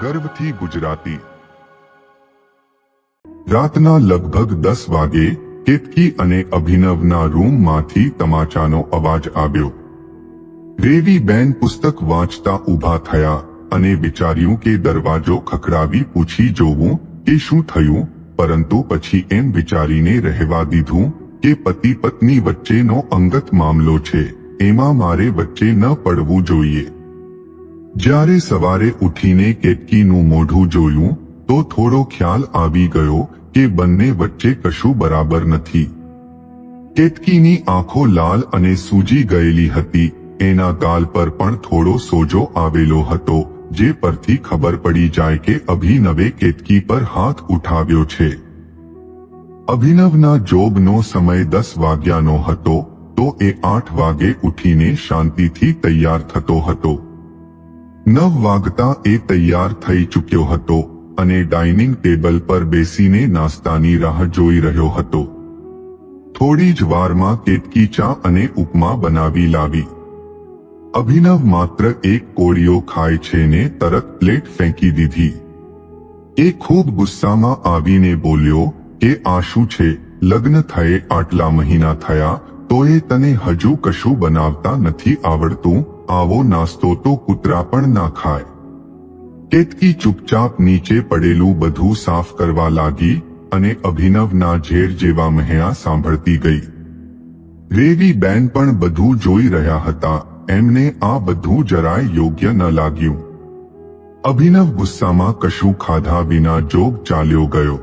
ગર્વથી ગુજરાતી. રાતના લગભગ દસ વાગે, કેતકી અને અભિનવના રૂમમાંથી તમાચાનો અવાજ આવ્યો. રેવીબેન પુસ્તક વાંચતા ઊભા થયા અને વિચાર્યું કે દરવાજો ખખડાવી પૂછી જોવું કે શું થયું, પરંતુ પછી એમ વિચારીને રહેવા દીધું કે પતિ પત્ની વચ્ચેનો અંગત મામલો છે, એમાં મારે વચ્ચે ન પડવું જોઈએ. જ્યારે સવારે ઉઠીને કેતકીનું મોઢું જોયું, તો થોડો ખ્યાલ આવી ગયો કે બંને વચ્ચે કશું બરાબર નથી. કેતકીની આંખો લાલ અને સૂજી ગયેલી હતી, એના ગાલ પર પણ થોડો સોજો આવેલો હતો, જે પરથી ખબર પડી જાય કે અભિનવે કેતકી પર હાથ ઉઠાવ્યો છે. અભિનવના જોબનો સમય દસ વાગ્યાનો હતો, તો એ આઠ વાગે ઉઠીને શાંતિથી તૈયાર થતો હતો. નવ વાગતા એ તૈયાર થઈ ચૂક્યો હતો અને ડાઇનિંગ ટેબલ પર બેસીને નાસ્તાની રાહ જોઈ રહ્યો હતો. થોડી જ વારમાં કેતકી ચા અને ઉપમા બનાવી લાવી. અભિનવ માત્ર એક કોળીઓ ખાય છે ને તરત પ્લેટ ફેંકી દીધી. એ ખૂબ ગુસ્સામાં આવીને બોલ્યો કે આ શું છે, લગ્ન થયે આટલા મહિના થયા, તો એ તને હજુ કશું બનાવતા નથી આવડતું? આવો નાસ્તો તો કૂતરા પણ ના ખાય. કેતકી ચૂપચાપ નીચે પડેલું બધું સાફ કરવા લાગી અને અભિનવના ઝેર જેવા મહ્યા સાંભળતી ગઈ. રેવી બેન પણ બધું જોઈ રહ્યા હતા, એમને આ બધું જરાય યોગ્ય ન લાગ્યું. અભિનવ ગુસ્સામાં કશું ખાધા વિના જોગ ચાલ્યો ગયો.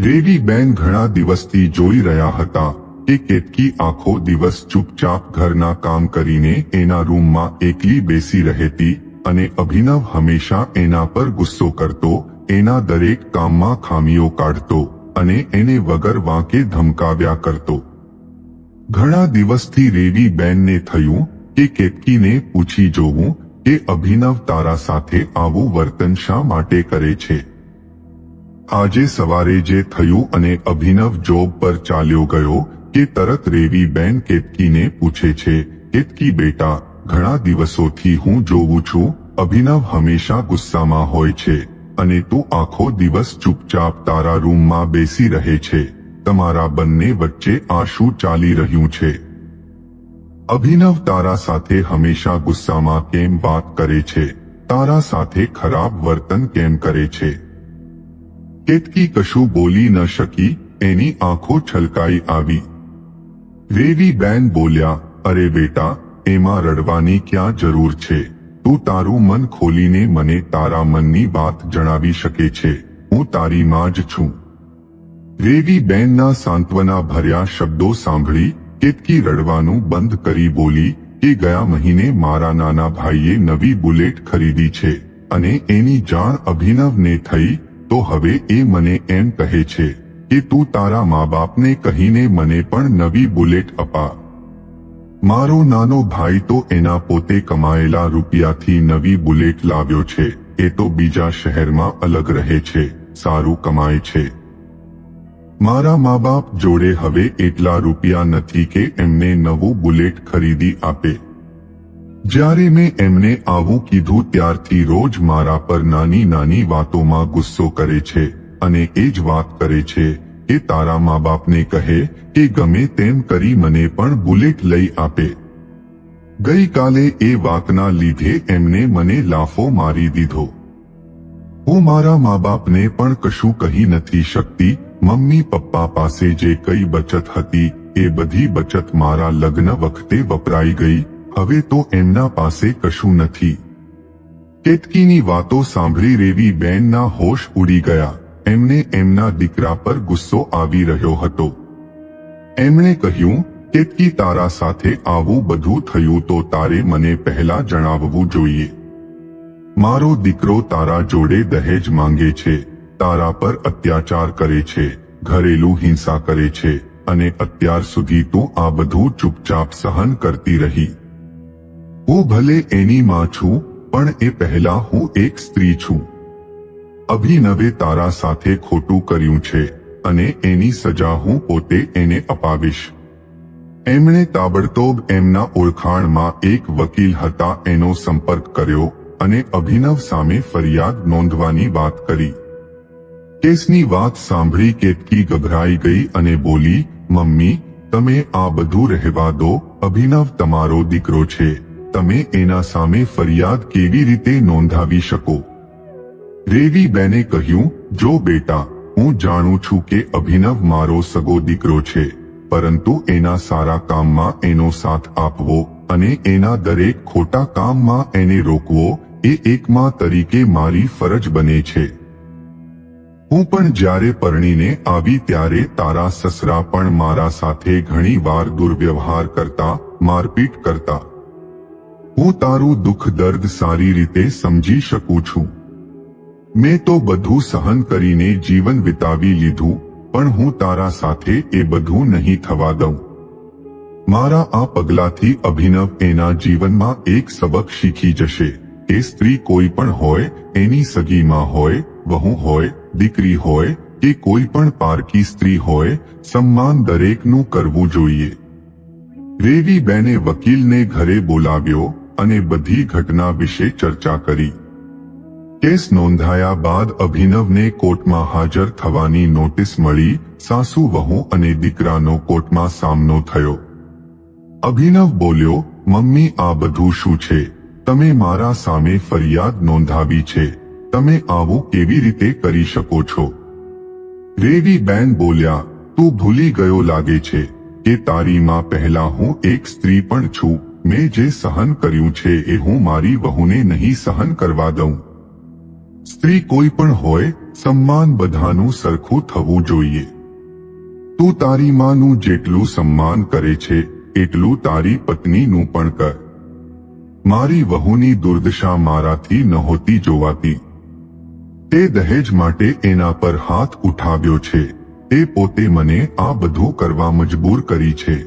રેવી બેન ઘણા દિવસથી જોઈ રહ્યા હતા કે કેટકી આખો દિવસ ચૂપચાપ ઘરના કામ કરીને એના રૂમમાં એકલી બેસી રહેતી અને અભિનવ હંમેશા એના પર ગુસ્સો કરતો, એના દરેક કામમાં ખામીઓ કાઢતો અને એને વગર વાંકે ધમકાવ્યા કરતો. ઘણા દિવસથી રેવી બેનને થયું કે કેતકીને પૂછી જોવું કે અભિનવ તારા સાથે આવું વર્તન શા માટે કરે છે. આજે સવારે જે થયું અને અભિનવ જોબ પર ચાલ્યો ગયો કે તરત રેવી બેન કેતકીને પૂછે છે, કેતકી બેટા, ઘણા દિવસોથી હું જોઉં છું, અભિનવ હંમેશા ગુસ્સામાં હોય છે, અને તું આખો દિવસ ચૂપચાપ તારા રૂમમાં બેસી રહે છે, તમારા બંને વચ્ચે આ શું ચાલી રહ્યું છે. અભિનવ તારા સાથે હંમેશા ગુસ્સામાં કેમ વાત કરે છે, તારા સાથે ખરાબ વર્તન કેમ કરે છે? કેતકી કશું બોલી ન શકી, એની આંખો છલકાઈ આવી. રેવી બેન બોલ્યા, અરે બેટા, એમાં રડવાની ક્યાં જરૂર છે? તું તારું મન ખોલીને મને તારા મનની વાત જણાવી શકે છે. હું તારી માં જ છું. રેવી બેનના સાંત્વના ભર્યા શબ્દો સાંભળી, કેતકી રડવાનું બંધ કરી બોલી કે ગયા મહિને મારા નાના ભાઈએ નવી બુલેટ ખરીદી છે અને એની જાણ અભિનવને થઈ, તો હવે એ મને એમ કહે છે કે તું તારા મા બાપને કહીને મને પણ નવી બુલેટ અપા મારો નાનો ભાઈ તો એના પોતે કમાયેલા રૂપિયાથી નવી બુલેટ લાવ્યો છે. એ તો બીજા શહેરમાં અલગ રહે છે, સારું કમાય છે. મારા મા બાપ જોડે હવે એટલા રૂપિયા નથી કે એમને નવું બુલેટ ખરીદી આપે. જ્યારે મેં એમને આવું કીધું ત્યારથી રોજ મારા પર નાની નાની વાતોમાં ગુસ્સો કરે છે. અને એ જ વાત કરે છે કે તારા મા બાપને કહે કે ગમે તેમ કરી મને પણ બુલેટ લઈ આપે. ગઈકાલે એ વાતના લીધે એમને મને લાફો મારી દીધો. હું મારા મા બાપને પણ કશું કહી નથી શકતી, મમ્મી પપ્પા પાસે જે કઈ બચત હતી એ બધી બચત મારા લગ્ન વખતે વપરાઈ ગઈ, હવે તો એમના પાસે કશું નથી. કેતકીની વાતો સાંભળી રેવી બેનના હોશ ઉડી ગયા. એમને એમના દીકરા પર ગુસ્સો આવી રહ્યો હતો. એમણે કહ્યું, કેતકી તારા સાથે આવું બધું થયું તો તારે મને પહેલા જણાવવું જોઈએ. મારો દીકરો તારા જોડે દહેજ માંગે છે, તારા પર અત્યાચાર કરે છે, ઘરેલું હિંસા કરે છે, અને અત્યાર સુધી તું આ બધું ચૂપચાપ સહન કરતી રહી. હું ભલે એની માં છું, પણ એ પહેલા હું એક સ્ત્રી છું. અભિનવે તારા સાથે ખોટું કર્યું છે અને એની સજા હું પોતે એને અપાવીશ. એમણે તાબડતોબ એમના ઓળખાણમાં એક વકીલ હતા એનો સંપર્ક કર્યો અને અભિનવ સામે ફરિયાદ નોંધવાની વાત કરી. કેસની વાત સાંભળી કેતકી ગભરાઈ ગઈ અને બોલી, મમ્મી, તમે આ બધું રહેવા દો, અભિનવ તમારો દીકરો છે. તમે એના સામે ફરિયાદ કેવી રીતે નોંધાવી શકો? રેવી બેને કહ્યું, જો બેટા, હું જાણું છું કે અભિનવ મારો સગો દીકરો છે, પરંતુ એના સારા કામમાં એનો સાથ આપવો અને એના દરેક ખોટા કામમાં એને રોકવો, એ એક માં તરીકે મારી ફરજ બને છે. હું પણ જ્યારે પરણીને આવી ત્યારે તારા સસરા પણ મારા સાથે ઘણી વાર દુર્વ્યવહાર કરતા, મારપીટ કરતા. હું તારું દુઃખ દર્દ સારી રીતે સમજી શકું છું. મેં તો બધું સહન કરીને જીવન વિતાવી લીધું, પણ હું તારા સાથે એ બધું નહીં થવા દઉં. મારા આ પગલાથી અભિનવ એના જીવનમાં એક સબક શીખી જશે. એ સ્ત્રી કોઈ પણ હોય, એની સગીમાં હોય, વહુ હોય, દીકરી હોય, કે કોઈ પણ પારકી સ્ત્રી હોય, સન્માન દરેકનું કરવું જોઈએ. રેવી બેને વકીલને ઘરે બોલાવ્યો અને બધી ઘટના વિશે ચર્ચા કરી. કેસ નોંધાયા બાદ અભિનવને કોર્ટમાં હાજર થવાની નોટિસ મળી સાસુ વહુ અને દીકરાનો કોર્ટમાં સામનો થયો અભિનવ બોલ્યો મમ્મી આ બધું શું છે તમે મારા સામે ફરિયાદ નોંધાવી છે તમે આવું કેવી રીતે કરી શકો છો રેવી બેન બોલ્યા તું ભૂલી ગયો લાગે છે કે તારી માં પહેલા હું એક સ્ત્રી પણ છું મેં જે સહન કર્યું છે એ હું મારી વહુને નહીં સહન કરવા દઉં સ્ત્રી કોઈ પણ હોય, સન્માન બધાનું સરખું થવું જોઈએ. તું તારી માનું જેટલું સન્માન કરે છે, એટલું તારી પત્નીનું પણ કર. મારી વહુની દુર્દશા મારાથી નહોતી જોવાતી. તે દહેજ માટે એના પર હાથ ઉઠાવ્યો છે. તે પોતે મને આ બધું કરવા મજબૂર કરી છે.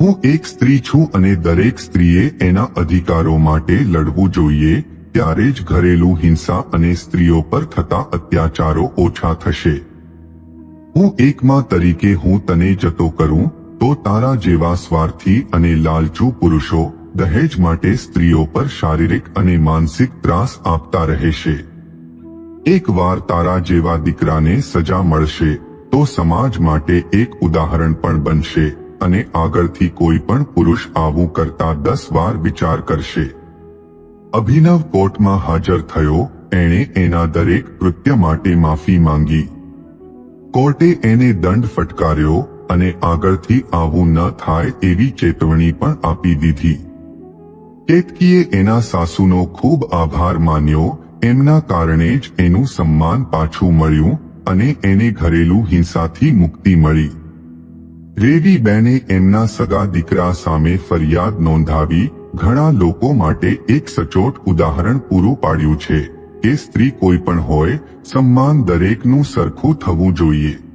હું એક સ્ત્રી છું અને દરેક સ્ત્રીએ એના અધિકારો માટે લડવું જોઈએ ત્યારે જ ઘરેલું હિંસા અને સ્ત્રીઓ પર થતા અત્યાચારો ઓછા થશે. હું એકમાં તરીકે હું તને જતો કરું, તો તારા જેવા સ્વાર્થી અને લાલચુ પુરુષો દહેજ માટે સ્ત્રીઓ પર શારીરિક અને માનસિક ત્રાસ આપતા રહેશે. એકવાર તારા જેવા દીકરાને સજા મળશે, તો સમાજ માટે એક ઉદાહરણ પણ બનશે અને આગળથી કોઈ પણ પુરુષ આવું કરતા દસ વાર વિચાર કરશે. અભિનવ કોર્ટમાં હાજર થયો, એણે એના દરેક કૃત્ય માટે માફી માંગી. કોર્ટે એને દંડ ફટકાર્યો અને આગળથી આવું ન થાય એવી ચેતવણી પણ આપી દીધી. કેતકીએ એના સાસુનો ખૂબ આભાર માન્યો, એમના કારણે જ એનું સન્માન પાછું મળ્યું અને એને ઘરેલું હિંસાથી મુક્તિ મળી. રેવી બેને એમના સગા દીકરા સામે ફરિયાદ નોંધાવી ઘણા લોકો માટે એક સચોટ ઉદાહરણ પૂરું પાડ્યું છે કે સ્ત્રી કોઈ પણ હોય, સન્માન દરેકનું સરખું થવું જોઈએ.